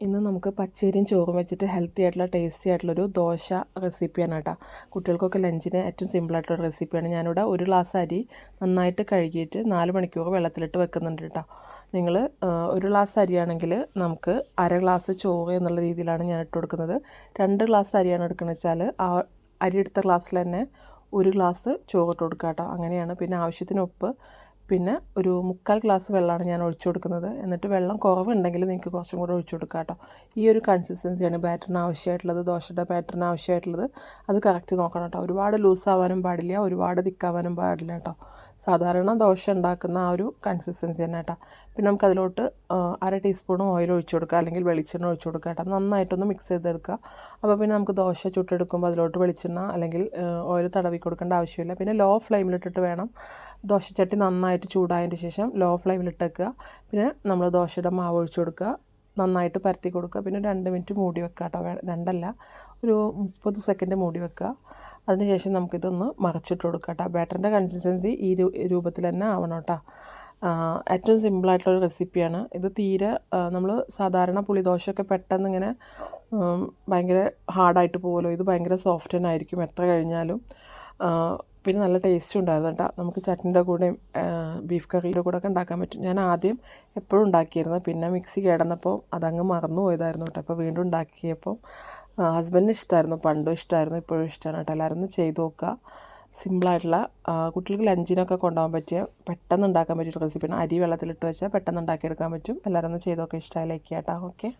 ഇന്ന് നമുക്ക് പച്ചരിയും ചോറും വെച്ചിട്ട് ഹെൽത്തി ആയിട്ടുള്ള ടേസ്റ്റി ആയിട്ടുള്ളൊരു ദോശ റെസിപ്പിയാണ് കേട്ടോ. കുട്ടികൾക്കൊക്കെ ലഞ്ചിന് ഏറ്റവും സിമ്പിളായിട്ടുള്ള റെസിപ്പിയാണ് ഞാനിവിടെ ഒരു ഗ്ലാസ് അരി നന്നായിട്ട് കഴുകിയിട്ട് നാല് മണിക്കൂർ വെള്ളത്തിലിട്ട് വെക്കുന്നുണ്ട് കേട്ടോ. നിങ്ങൾ ഒരു ഗ്ലാസ് അരിയാണെങ്കിൽ നമുക്ക് അര ഗ്ലാസ് ചോറ് എന്നുള്ള രീതിയിലാണ് ഞാൻ ഇട്ട് കൊടുക്കുന്നത്. രണ്ട് ഗ്ലാസ് അരിയാണ് എടുക്കുന്നത് വെച്ചാൽ ആ അരി എടുത്ത ഗ്ലാസ്സിൽ തന്നെ ഒരു ഗ്ലാസ് ചോറ് ഇട്ട് കൊടുക്കുക കേട്ടോ. അങ്ങനെയാണ്. പിന്നെ ആവശ്യത്തിന് ഉപ്പ് പിന്നെ ഒരു മുക്കാൽ ഗ്ലാസ് വെള്ളമാണ് ഞാൻ ഒഴിച്ചു കൊടുക്കുന്നത്. എന്നിട്ട് വെള്ളം കുറവുണ്ടെങ്കിൽ നിങ്ങൾക്ക് കുറച്ചും കൂടെ ഒഴിച്ചു കൊടുക്കാം കേട്ടോ. ഈ ഒരു കൺസിസ്റ്റൻസിയാണ് ബാറ്ററിന് ആവശ്യമായിട്ടുള്ളത് ദോശയുടെ ബാറ്ററിന് ആവശ്യമായിട്ടുള്ളത്. അത് കറക്റ്റ് നോക്കണം കേട്ടോ. ഒരുപാട് ലൂസ് ആവാനും പാടില്ല ഒരുപാട് തിക്കാവാനും പാടില്ല കേട്ടോ. സാധാരണ ദോശ ഉണ്ടാക്കുന്ന ആ ഒരു കൺസിസ്റ്റൻസി തന്നെ കേട്ടോ. പിന്നെ നമുക്ക് അതിലോട്ട് അര ടീസ്പൂൺ ഓയിൽ ഒഴിച്ചു കൊടുക്കുക അല്ലെങ്കിൽ വെളിച്ചെണ്ണ ഒഴിച്ചു കൊടുക്കുക കേട്ടോ. നന്നായിട്ടൊന്ന് മിക്സ് ചെയ്തെടുക്കുക. അപ്പോൾ പിന്നെ നമുക്ക് ദോശ ചുട്ടെടുക്കുമ്പോൾ അതിലോട്ട് വെളിച്ചെണ്ണ അല്ലെങ്കിൽ ഓയിൽ തടവി കൊടുക്കേണ്ട ആവശ്യമില്ല. പിന്നെ ലോ ഫ്ലെയിമിലിട്ടിട്ട് വേണം ദോശച്ചട്ടി നന്നായിട്ട് ചൂടായതിന് ശേഷം ലോ ഫ്ലെയിമിലിട്ടേക്കുക പിന്നെ നമ്മൾ ദോശയുടെ മാവ് ഒഴിച്ചു കൊടുക്കുക. നന്നായിട്ട് പരത്തി കൊടുക്കുക. പിന്നെ രണ്ട് മിനിറ്റ് മൂടി വെക്കുക കേട്ടോ. രണ്ടല്ല ഒരു മുപ്പത് സെക്കൻഡ് മൂടി വെക്കുക. അതിനുശേഷം നമുക്കിതൊന്ന് മറച്ചിട്ട് കൊടുക്കുക കേട്ടോ. ബാറ്ററിന്റെ കൺസിസ്റ്റൻസി ഈ രൂപത്തിൽ തന്നെ ആവണം കേട്ടോ. ഏറ്റവും സിമ്പിളായിട്ടുള്ളൊരു റെസിപ്പിയാണ് ഇത് തീരെ നമ്മൾ സാധാരണ പുളിദോശയൊക്കെ പെട്ടെന്ന് ഇങ്ങനെ ഭയങ്കര ഹാർഡായിട്ട് പോകുമല്ലോ ഇത് ഭയങ്കര സോഫ്റ്റ് തന്നെ ആയിരിക്കും എത്ര കഴിഞ്ഞാലും. പിന്നെ നല്ല ടേസ്റ്റും ഉണ്ടായിരുന്നു കേട്ടോ. നമുക്ക് ചട്ടിന്റെ കൂടെയും ബീഫ് കറിയുടെ കൂടെ ഒക്കെ ഉണ്ടാക്കാൻ പറ്റും. ഞാൻ ആദ്യം എപ്പോഴും ഉണ്ടാക്കിയിരുന്നു. പിന്നെ മിക്സി കേടന്നപ്പോൾ അതങ്ങ് മറന്നു പോയതായിരുന്നു കേട്ടോ. അപ്പോൾ വീണ്ടും ഉണ്ടാക്കിയപ്പോൾ ഹസ്ബൻഡിന് ഇഷ്ടമായിരുന്നു പണ്ടും ഇഷ്ടമായിരുന്നു ഇപ്പോഴും ഇഷ്ടമാണ് കേട്ടോ. എല്ലാവരും ഒന്ന് ചെയ്ത് നോക്കുക. സിമ്പിളായിട്ടുള്ള കുട്ടികൾക്ക് ലഞ്ചിനൊക്കെ കൊണ്ടുപോകാൻ പറ്റിയ പെട്ടെന്ന് ഉണ്ടാക്കാൻ പറ്റിയ റെസിപ്പിയാണ് അരി വെള്ളത്തിലിട്ട് വെച്ചാൽ പെട്ടെന്ന് ഉണ്ടാക്കിയെടുക്കാൻ പറ്റും. എല്ലാവരും ഒന്ന് ചെയ്ത് നോക്കുക. ഇഷ്ടമായി കേട്ടോ. ഓക്കെ